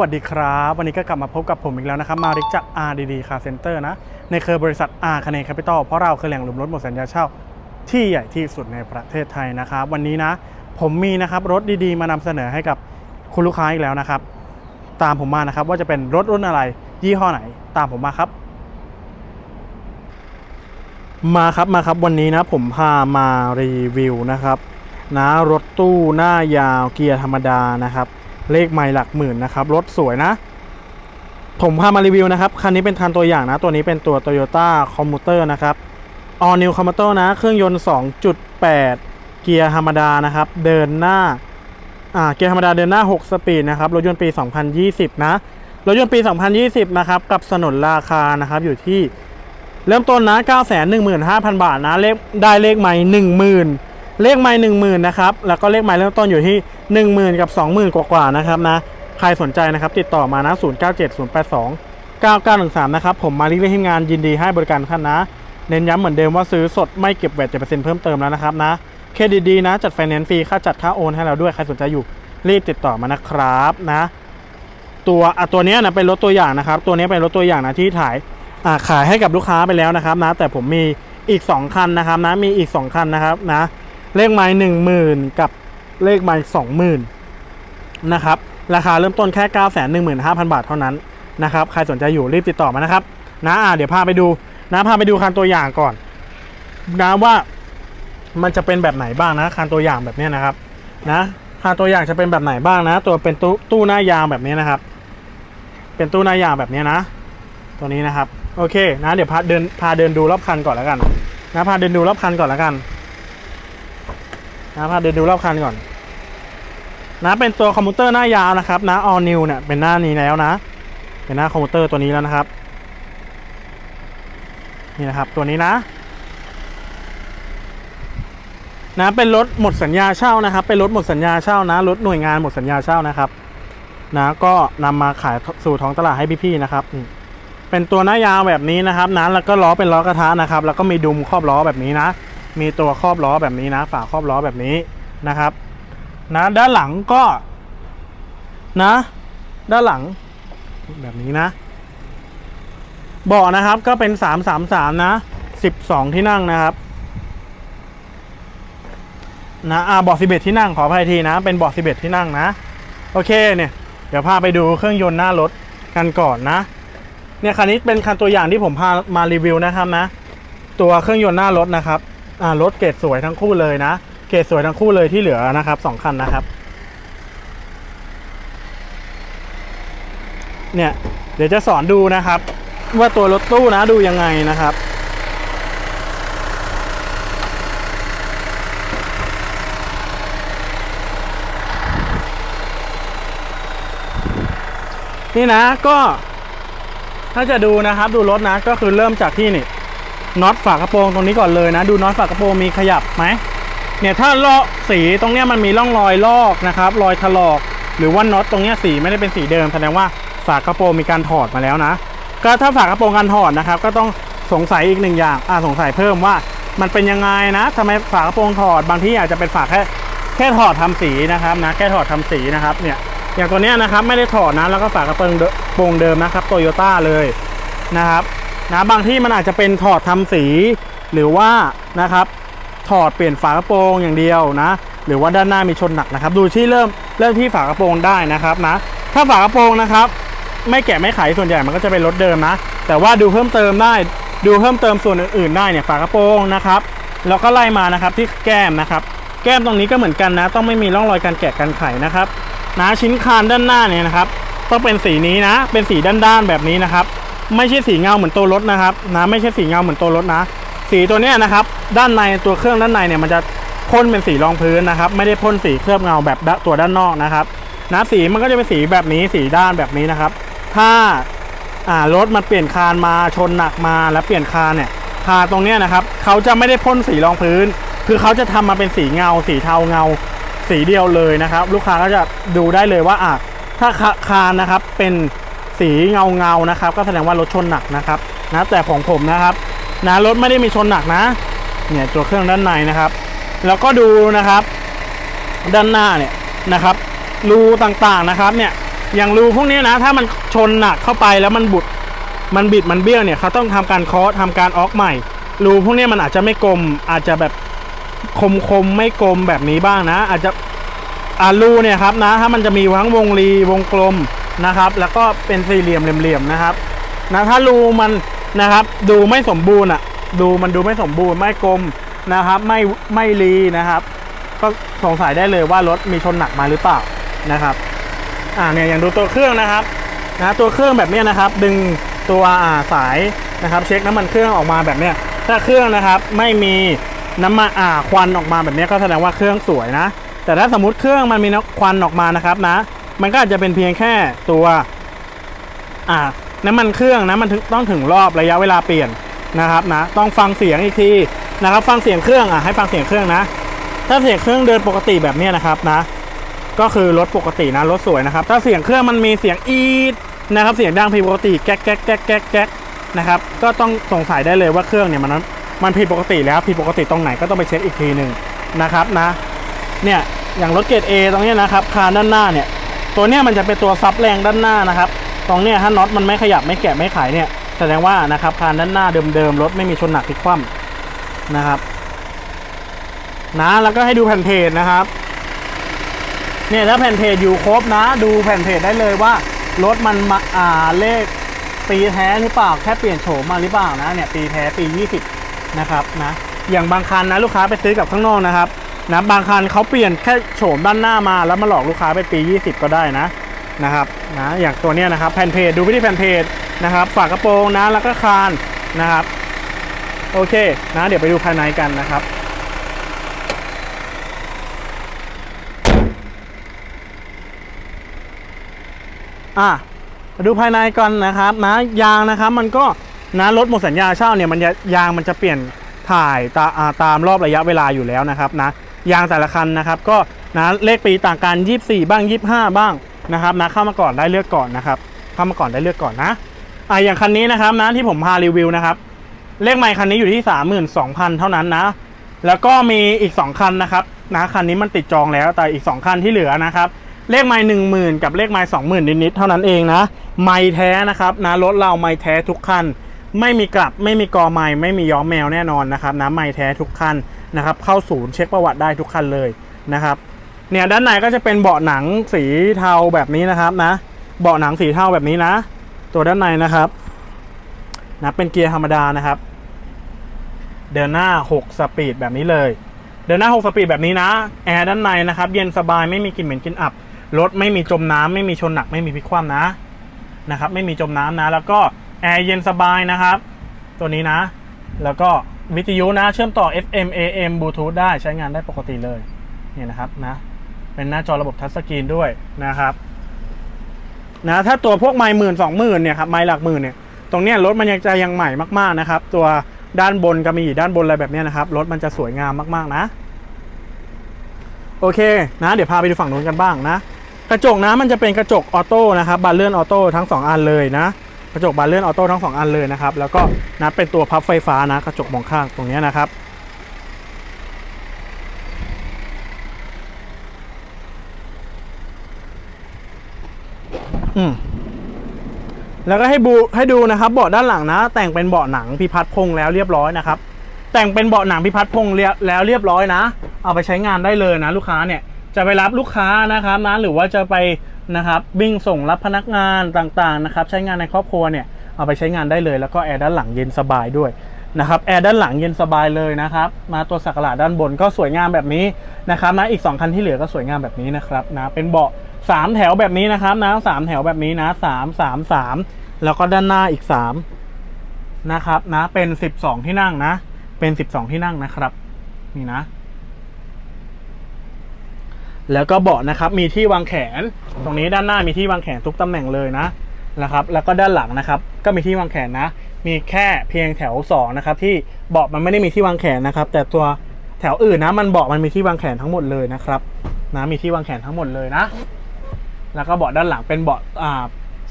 วัสดีครับ วันนี้ก็กลับมาพบกับผมอีกแล้วนะครับ มาริกจาก RDD Car Center นะ ในเครือบริษัท R คเนแคปิตอลเพราะเราคือแหล่งรวมรถหมดสัญญาเช่า ที่ใหญ่ที่สุดในประเทศไทยนะครับ วันนี้นะ ผมมีนะครับรถดีๆ มานำเสนอให้กับคุณลูกค้าอีกแล้วนะครับ ตามผมมานะครับว่าจะเป็นรถรุ่นอะไร ยี่ห้อไหน ตามผมมาครับ มาครับมาครับวันนี้นะ ผมพามารีวิวนะครับนะรถตู้หน้ายาวเกียร์ธรรมดานะครับ เลขไม่หลักหมื่นนะครับรถสวยนะ ผมพามารีวิวนะครับ คันนี้เป็นคันตัวอย่างนะ ตัวนี้เป็นตัว Toyota Commuter นะครับ All New Commuter นะ เครื่องยนต์ 2.8 เกียร์ธรรมดานะครับ เดินหน้าอ่าเกียร์ธรรมดาเดินหน้า 6 สปีดนะครับ รถยนต์ปี 2020 นะ รถยนต์ปี 2020 นะครับ กับสนนราคานะครับอยู่ที่เริ่มต้นนะ 915,000 บาทนะเลขได้เลขใหม่10,000 เลขไม้หม่10,000นนะครับ แล้วก็เลขใหม่เริ่มต้นอยู่ที่10,000กับ20,000กว่าๆนะครับนะ ใครสนใจนะครับ ติดต่อมานะ097082 9913นะครับผมมาลิเลขทีมงานยินดีให้บริการท่านนะ เน้นย้ำเหมือนเดิมว่าซื้อสดไม่เก็บแวดจะเปอร์เซ็นต์เพิ่มเติมแล้วนะครับนะเครดิตดีนะ จัดไฟแนนซ์ฟรีค่าจัดค่าโอนให้เราด้วยใครสนใจอยู่รีบติดต่อมานะครับนะ ตัวอะตัวเนี้ยนะเป็นรถตัวอย่างนะครับ ตัวเนี้ยเป็นรถตัวอย่างนะที่ถ่ายอ่าขายให้กับลูกค้าไปแล้วนะครับนะ แต่ผมมีอีก 2 คันนะครับนะมีอีก 2 คันนะครับนะ เลขไม้หนึ่งหมื่นกับเลขไม้สองหมื่นนะครับ ราคาเริ่มต้นแค่9ก้าแสนหนึ่งหมื่นห้าพันบาทเท่านั้นนะครับ ใครสนใจอยู่รีบติดต่อมานะครับนะอ่าเดี๋ยวพาไปดูนะพาไปดูคันตัวอย่างก่อนนะว่ามันจะเป็นแบบไหนบ้างนะคันตัวอย่างแบบนี้นะครับนะคันตัวอย่างจะเป็นแบบไหนบ้างนะ ตัวเป็นตู้ตู้หน้ายางแบบนี้นะครับ เป็นตู้หน้ายางแบบนี้นะ ตัวนี้นะครับโอเคนะเดี๋ยวพาเดินพาเดินดูรอบคันก่อนแล้วกันนะพาเดินดูรอบคันก่อนแล้วกัน นะพาเดินดูรอบคันก่อนนะเป็นตัวคอมพิวเตอร์หน้ายาวนะครับนะ all new เนี่ยเป็นหน้านี้แล้วนะ เป็นหน้าคอมพิวเตอร์ตัวนี้แล้วนะครับนี่นะครับตัวนี้นะ นะเป็นรถหมดสัญญาเช่านะครับ เป็นรถหมดสัญญาเช่านะรถหน่วยงานหมดสัญญาเช่านะครับ นะ ก็นำมาขายสู่ท้องตลาดให้พี่ๆนะครับเป็นตัวหน้ายาวแบบนี้นะครับนะแล้วก็ล้อเป็นล้อกระทะนะครับ แล้วก็มีดุมครอบล้อแบบนี้นะ มีตัวครอบล้อแบบนี้นะ ฝาครอบล้อแบบนี้นะครับ นะด้านหลังก็ นะ ด้านหลังแบบนี้นะเบาะนะครับก็เป็นสามสามสามนะสิบสองที่นั่งนะครับนะอ่าเบาะสิบเอ็ดที่นั่งขออภัยทีนะ เป็นเบาะสิบเอ็ดที่นั่งนะ โอเคเนี่ย เดี๋ยวพาไปดูเครื่องยนต์หน้ารถกันก่อนนะ เนี่ยคันนี้เป็นคันตัวอย่างที่ผมพามารีวิวนะครับนะ ตัวเครื่องยนต์หน้ารถนะครับ อ่ารถเกรดสวยทั้งคู่เลยนะ เกรดสวยทั้งคู่เลยที่เหลือนะครับสองคันนะครับ เนี่ย เดี๋ยวจะสอนดูนะครับ ว่าตัวรถตู้นะดูยังไงนะครับนี่นะก็ถ้าจะดูนะครับ ดูรถนะก็คือเริ่มจากที่นี่ น็อตฝากระโปรงตรงนี้ก่อนเลยนะ ดูน็อตฝากระโปรงมีขยับไหมเนี่ยถ้าลอกสีตรงเนี้ยมันมีร่องรอยลอกนะครับ รอยถลอก หรือว่าน็อตตรงเนี้ยสีไม่ได้เป็นสีเดิมแสดงว่าฝากระโปรงมีการถอดมาแล้วนะ ก็ถ้าฝากระโปรงการถอดนะครับ ก็ต้องสงสัยอีกหนึ่งอย่างอ่าสงสัยเพิ่มว่ามันเป็นยังไงนะทำไมฝากระโปรงถอดบางที่อาจจะเป็นฝาแค่แค่ถอดทำสีนะครับนะแค่ถอดทำสีนะครับเนี่ยอย่างตัวเนี้ยนะครับไม่ได้ถอดนะแล้วก็ฝากระโปรงโปรงเดิมนะครับโตโยต้าเลยนะครับ นะบางที่มันอาจจะเป็นถอดทำสี หรือว่านะครับถอดเปลี่ยนฝากระโปรงอย่างเดียวนะ หรือว่าด้านหน้ามีชนหนักนะครับ ดูที่เริ่มเริ่มที่ฝากระโปรงได้นะครับนะถ้าฝากระโปรงนะครับ ไม่แกะไม่ไขส่วนใหญ่มันก็จะเป็นรถเดิมนะ แต่ว่าดูเพิ่มเติมได้ ดูเพิ่มเติมส่วนอื่นๆได้เนี่ยฝากระโปรงนะครับแล้วก็ไล่มานะครับที่แก้มนะครับ แก้มตรงนี้ก็เหมือนกันนะ ต้องไม่มีร่องรอยการแกะการไขนะครับนะชิ้นคานด้านหน้าเนี่ยนะครับ ต้องเป็นสีนี้นะ เป็นสีด้านๆแบบนี้นะครับ ไม่ใช่สีเงาเหมือนตัวรถนะครับนะไม่ใช่สีเงาเหมือนตัวรถนะ สีตัวเนี้ยนะครับ ด้านในตัวเครื่องด้านในเนี่ยมันจะพ่นเป็นสีรองพื้นนะครับ ไม่ได้พ่นสีเคลือบเงาแบบตัวด้านนอกนะครับนะสีมันก็จะเป็นสีแบบนี้สีด้านแบบนี้นะครับ ถ้าอ่ารถมันเปลี่ยนคานมาชนหนักมาแล้วเปลี่ยนคานเนี่ยคานตรงเนี้ยนะครับเขาจะไม่ได้พ่นสีรองพื้น คือเขาจะทำมาเป็นสีเงา สีเทาเงา สีเดียวเลยนะครับ ลูกค้าก็จะดูได้เลยว่าอะถ้าคานนะครับเป็น สีเงาเงาๆนะครับ ก็แสดงว่ารถชนหนักนะครับนะแต่ของผมนะครับนะรถไม่ได้มีชนหนักนะ เนี่ยตัวเครื่องด้านในนะครับ แล้วก็ดูนะครับ ด้านหน้าเนี่ยนะครับรูต่างๆนะครับเนี่ยอย่างรูพวกนี้นะถ้ามันชนหนักเข้าไปแล้วมันบุดมันบิดมันเบี้ยวเนี่ยเขาต้องทำการเคาะทำการออกใหม่รูพวกนี้มันอาจจะไม่กลม อาจจะแบบคมคมๆไม่กลมแบบนี้บ้างนะ อาจจะอ่ารูเนี่ยครับนะ ถ้ามันจะมีทั้งวงรีวงกลม นะครับ แล้วก็เป็นสี่เหลี่ยมเหลี่ยมๆนะครับนะถ้ารูมันนะครับดูไม่สมบูรณ์อะดูมันดูไม่สมบูรณ์ไม่กลมนะครับ ไม่ไม่รีนะครับ ก็สงสัยได้เลยว่ารถมีชนหนักมาหรือเปล่านะครับอ่าเนี่ยอย่างดูตัวเครื่องนะครับนะตัวเครื่องแบบเนี้ยนะครับ ดึงตัวอ่าสายนะครับ เช็คน้ำมันเครื่องออกมาแบบเนี้ยถ้าเครื่องนะครับไม่มีน้ำมันอ่าควันออกมาแบบเนี้ยก็แสดงว่าเครื่องสวยนะ แต่ถ้าสมมติเครื่องมันมีควันออกมานะครับนะ มันก็อาจจะเป็นเพียงแค่ตัวอ่าน้ำมันเครื่องนะมันต้องถึงรอบระยะเวลาเปลี่ยนนะครับนะต้องฟังเสียงอีกทีนะครับ ฟังเสียงเครื่องอะให้ฟังเสียงเครื่องนะ ถ้าเสียงเครื่องเดินปกติแบบเนี้ยนะครับนะ ก็คือรถปกตินะรถสวยนะครับ ถ้าเสียงเครื่องมันมีเสียงอีดนะครับเสียงดังผิดปกติแก๊กแก๊กแก๊กแก๊กแก๊กนะครับก็ต้องสงสัยได้เลยว่าเครื่องเนี่ยมันมันผิดปกติแล้วผิดปกติตรงไหนก็ต้องไปเช็คอีกทีหนึ่งนะครับนะเนี่ยอย่างรถเกรด A ตรงเนี้ยนะครับคานด้านหน้าเนี่ย ตัวเนี้ยมันจะเป็นตัวซับแรงด้านหน้านะครับ ตรงเนี้ยถ้าน็อตมันไม่ขยับไม่แกะไม่ไขเนี่ยแสดงว่านะครับคานด้านหน้าเดิมๆรถไม่มีชนหนักพลิกคว่ำนะครับนะแล้วก็ให้ดูแผ่นเพจนะครับเนี่ยถ้าแผ่นเพจอยู่ครบนะ ดูแผ่นเพจได้เลยว่ารถมันมาอ่าเลขปีแท้หรือเปล่าแค่เปลี่ยนโฉมมาหรือเปล่านะเนี่ยปีแท้ปี 20 นะครับนะอย่างบางคันนะลูกค้าไปซื้อกับข้างนอกนะครับ นะบางคันเขาเปลี่ยนแค่โฉมด้านหน้ามาแล้วมาหลอกลูกค้าไปปี 20 ก็ได้นะนะครับนะอย่างตัวเนี้ยนะครับแผ่นเพจดูไปที่แผ่นเพจนะครับฝากระโปรงนะแล้วก็คานนะครับโอเคนะเดี๋ยวไปดูภายในกันนะครับอะมาดูภายในก่อนนะครับนะยางนะครับมันก็นะรถหมดสัญญาเช่าเนี่ยมันยางมันจะเปลี่ยนถ่ายตาตามรอบระยะเวลาอยู่แล้วนะครับนะ ยางแต่ละคันนะครับ ก็นะเลขปีต่างกัน 24 บ้าง 25 บ้างนะครับนะเข้ามาก่อนได้เลือกก่อนนะครับ เข้ามาก่อนได้เลือกก่อนนะอะอย่างคันนี้นะครับนะที่ผมพารีวิวนะครับ เลขไมค์คันนี้อยู่ที่ 32,000 เท่านั้นนะ แล้วก็มีอีก 2 คันนะครับนะคันนี้มันติดจองแล้วแต่อีก 2 คันที่เหลือนะครับเลขไม้หนึ่งหมื่นกับเลขไม้สองหมื่นนิดๆเท่านั้นเองนะ ไม้แท้นะครับนะรถเราไม้แท้ทุกคัน ไม่มีกลับไม่มีกอไม้ไม่มีย้อมแมวแน่นอนนะครับนะไม้แท้ทุกคัน นะครับเข้าศูนย์เช็คประวัติได้ทุกคันเลยนะครับเนี่ยด้านในก็จะเป็นเบาะหนังสีเทาแบบนี้นะครับนะ เบาะหนังสีเทาแบบนี้นะ ตัวด้านในนะครับนะเป็นเกียร์ธรรมดานะครับ เดินหน้า 6 สปีดแบบนี้เลย เดินหน้า 6 สปีดแบบนี้นะแอร์ด้านในนะครับ เย็นสบายไม่มีกลิ่นเหม็นกลิ่นอับรถไม่มีจมน้ำไม่มีชนหนักไม่มีพลิกคว่ำนะนะครับ ไม่มีจมน้ำนะ แล้วก็แอร์เย็นสบายนะครับ ตัวนี้นะ แล้วก็ วิทยุนะเชื่อมต่อ FM AM Bluetooth ได้ใช้งานได้ปกติเลยเนี่ยนะครับนะเป็นหน้าจอระบบทัชสกรีนด้วยนะครับนะถ้าตัวพวกไม้หมื่นสองหมื่นเนี่ยครับไม้หลักหมื่นเนี่ยตรงเนี้ยรถมันยังจะยังใหม่มากๆนะครับ ตัวด้านบนก็มีด้านบนอะไรแบบเนี้ยนะครับรถมันจะสวยงามมากๆนะ โอเคนะ เดี๋ยวพาไปดูฝั่งนู้นกันบ้างนะ กระจกนะมันจะเป็นกระจกออโต้นะครับบานเลื่อนออโต้ทั้ง 2 อันเลยนะ กระจกบานเลื่อนออโต้ทั้ง2อันเลยนะครับ แล้วก็นะเป็นตัวพับไฟฟ้านะกระจกมองข้างตรงนี้นะครับอืมแล้วก็ให้บูให้ดูนะครับเบาะด้านหลังนะ แต่งเป็นเบาะหนังพิพัฒน์พงษ์แล้วเรียบร้อยนะครับ แต่งเป็นเบาะหนังพิพัฒน์พงษ์เรียแล้วเรียบร้อยนะ เอาไปใช้งานได้เลยนะ ลูกค้าเนี่ย จะไปรับลูกค้านะครับนะหรือว่าจะไปนะครับวิ่งส่งรับพนักงานต่างๆนะครับใช้งานในครอบครัวเนี่ยเอาไปใช้งานได้เลย แล้วก็แอร์ด้านหลังเย็นสบายด้วยนะครับแอร์ด้านหลังเย็นสบายเลยนะครับมาตัวสักหลาดด้านบนก็สวยงามแบบนี้นะครับนะอีก 2 คันที่เหลือก็สวยงามแบบนี้นะครับนะเป็นเบาะสามแถวแบบนี้นะครับนะสามแถวแบบนี้นะสามสามสามแล้วก็ด้านหน้าอีกสามนะครับนะเป็นสิบสองที่นั่งนะเป็นสิบสองที่นั่งนะครับนี่นะ แล้วก็เบาะนะครับมีที่วางแขน ตรงนี้ด้านหน้ามีที่วางแขนทุกตำแหน่งเลยนะนะครับแล้วก็ด้านหลังนะครับก็มีที่วางแขนนะ มีแค่เพียงแถวสองนะครับที่เบาะมันไม่ได้มีที่วางแขนนะครับ แต่ตัวแถวอื่นนะมันเบาะมันมีที่วางแขนทั้งหมดเลยนะครับนะมีที่วางแขนทั้งหมดเลยนะ แล้วก็เบาะด้านหลังเป็นเบาะอ่า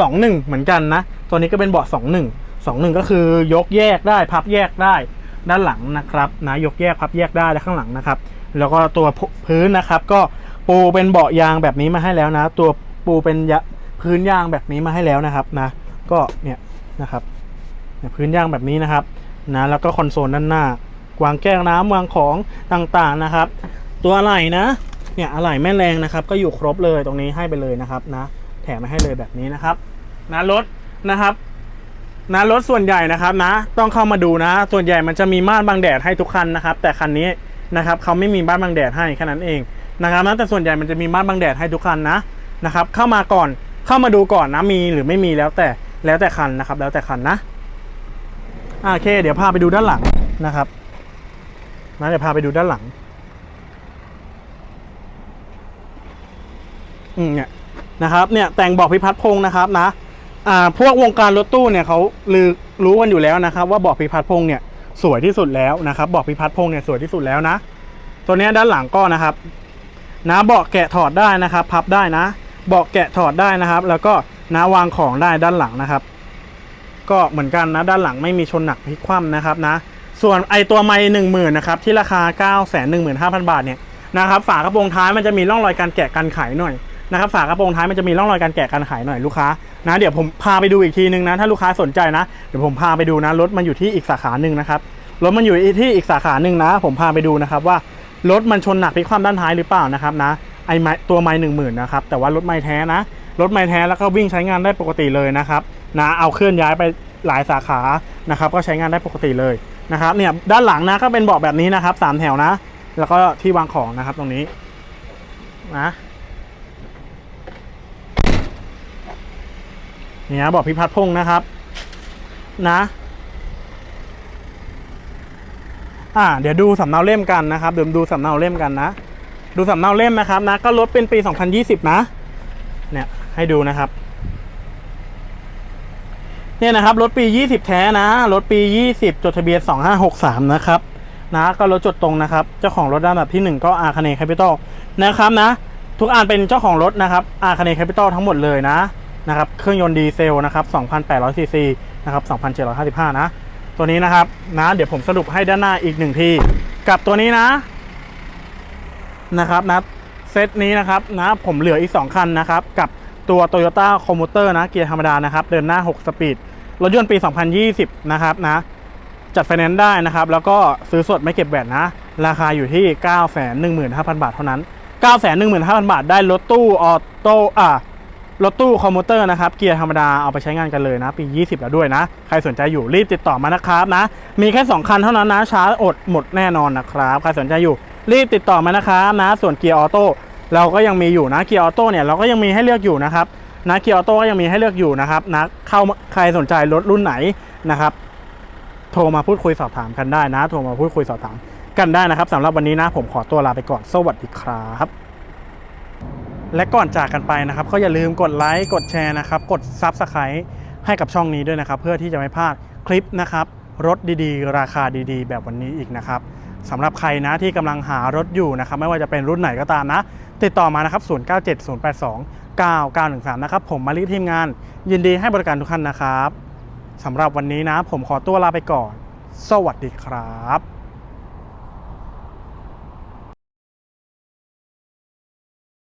สองหนึ่งเหมือนกันนะ ตัวนี้ก็เป็นเบาะสองหนึ่งสองหนึ่งก็คือยกแยกได้พับแยกได้ด้านหลังนะครับนะยกแยกพับแยกได้และข้างหลังนะครับ แล้วก็ตัวพื้นนะครับก็ ปูเป็นเบาะยางแบบนี้มาให้แล้วนะ ตัวปูเป็นยพื้นยางแบบนี้มาให้แล้วนะครับนะ ก็เนี่ยนะครับเนี่ยพื้นยางแบบนี้นะครับนะแล้วก็คอนโซลด้านหน้าวางแก้วน้ำวางของต่างๆนะครับ ตัวอะไหล่นะเนี่ยอะไหล่แม่แรงนะครับ ก็อยู่ครบเลยตรงนี้ให้ไปเลยนะครับนะ แถมมาให้เลยแบบนี้นะครับนะรถนะครับนะรถส่วนใหญ่นะครับนะ ต้องเข้ามาดูนะ ส่วนใหญ่มันจะมีม่านบังแดดให้ทุกคันนะครับ แต่คันนี้นะครับเขาไม่มีม่านบังแดดให้แค่นั้นเอง นะครับนะแต่ส่วนใหญ่มันจะมีม่านบังแดดให้ทุกคันนะนะครับเข้ามาก่อนเข้ามาดูก่อนนะมีหรือไม่มีแล้วแต่แล้วแต่คันนะครับ แล้วแต่คันนะโอเค เดี๋ยวพาไปดูด้านหลังนะครับนะเดี๋ยวพาไปดูด้านหลังอืมเนี่ยนะครับเนี่ยแต่งบอกพิพัฒน์พงศ์นะครับนะอ่าพวกวงการรถตู้เนี่ยเขาลือรู้กันอยู่แล้วนะครับ ว่าบอกพิพัฒน์พงศ์เนี่ยสวยที่สุดแล้วนะครับ บอกพิพัฒน์พงศ์เนี่ยสวยที่สุดแล้วนะ ตัวนี้ด้านหลังก็นะครับ นะเบาะแกะถอดได้นะครับ พับได้นะ เบาะแกะถอดได้นะครับ แล้วก็นะวางของได้ด้านหลังนะครับ ก็เหมือนกันนะด้านหลังไม่มีชนหนักพลิกคว่ำนะครับนะ ส่วนไอตัวไม้หนึ่งหมื่นนะครับที่ราคา9 1 1 5 0 0 0บาทเนี่ยนะครับฝากระโปรงท้ายมันจะมีร่องรอยการแกะกันไขหน่อยนะครับฝากระโปรงท้ายมันจะมีร่องรอยการแกะกันไขหน่อยลูกค้านะเดี๋ยวผมพาไปดูอีกทีนึงนะถ้าลูกค้าสนใจนะเดี๋ยวผมพาไปดูนะรถมันอยู่ที่อีกสาขาหนึ่งนะครับรถมันอยู่ที่อีกสาขาหนึ่งนะ ผมพาไปดูนะครับว่า รถมันชนหนักพลิกคว่ำด้านท้ายหรือเปล่านะครับนะไอไม้ตัวไม้หนึ่งหมื่นนะครับแต่ว่ารถไม้แท้นะรถไม้แท้แล้วก็วิ่งใช้งานได้ปกติเลยนะครับนะเอาเคลื่อนย้ายไปหลายสาขานะครับก็ใช้งานได้ปกติเลยนะครับเนี่ยด้านหลังนะก็เป็นเบาะแบบนี้นะครับสามแถวนะ แล้วก็ที่วางของนะครับตรงนี้นะเนี่ยเบาะพิพัฒน์พงนะครับนะ อ่าเดี๋ยวดูสำเนาเล่มกันนะครับเดี๋ยวดูสำเนาเล่มกันนะ ดูสำเนาเล่มนะครับนะ ก็รถเป็นปี 2020 นะ เนี่ยให้ดูนะครับเนี่ยนะครับรถปี 20 แท้นะรถปี 20 จดทะเบียน 2563 นะครับนะก็รถจดตรงนะครับ เจ้าของรถด้านดับที่ 1 ก็อาคาเนแคปิตอลนะครับนะ ทุกอันเป็นเจ้าของรถนะครับอาคาเนแคปิตอลทั้งหมดเลยนะนะครับเครื่องยนต์ดีเซลนะครับ2,800ซีซีนะครับ2,755 นะ ตัวนี้นะครับนะเดี๋ยวผมสรุปให้ด้านหน้าอีกหนึ่งที กับตัวนี้นะนะครับนะเซตนี้นะครับนะผมเหลืออีก 2 คันนะครับ กับตัว Toyota c o m m u t e r นะเกียร์ธรรมดานะครับ เดินหน้า 6 สปีด รถยนต์ปี 2020 นะครับนะจัดไฟแนนซ์ได้นะครับ แล้วก็ซื้อสดไม่เก็บแบตนะ ราคาอยู่ที่ 915,000 บาทเท่านั้น 915,000 บาทได้รถตู้ออโต้อ่า รถตู้คอมมูเตอร์นะครับ เกียร์ธรรมดาเอาไปใช้งานกันเลยนะ ปี 20 แล้วด้วยนะ ใครสนใจอยู่รีบติดต่อมานะครับนะ มีแค่ 2 คันเท่านั้นนะ ช้าอดหมดแน่นอนนะครับ ใครสนใจอยู่รีบติดต่อมานะครับนะ ส่วนเกียร์ออโต้เราก็ยังมีอยู่นะ เกียร์ออโต้เนี่ยเราก็ยังมีให้เลือกอยู่นะครับนะเกียร์ออโต้ก็ยังมีให้เลือกอยู่นะครับนะเข้าใครสนใจรถรุ่นไหนนะครับ โทรมาพูดคุยสอบถามกันได้นะ โทรมาพูดคุยสอบถามกันได้นะครับสำหรับวันนี้นะผมขอตัวลาไปก่อน สวัสดีครับ และก่อนจากกันไปนะครับ ก็อย่าลืมกดไลค์กดแชร์นะครับ กด Subscribe ให้กับช่องนี้ด้วยนะครับ เพื่อที่จะไม่พลาดคลิปนะครับ รถดีๆ ราคาดีๆ แบบวันนี้อีกนะครับสำหรับใครนะที่กำลังหารถอยู่นะครับ ไม่ว่าจะเป็นรุ่นไหนก็ตามนะ ติดต่อมานะครับ 097082 9913 นะครับ ผมมาลิทีมงาน ยินดีให้บริการทุกท่านนะครับสำหรับวันนี้นะ ผมขอตัวลาไปก่อน สวัสดีครับ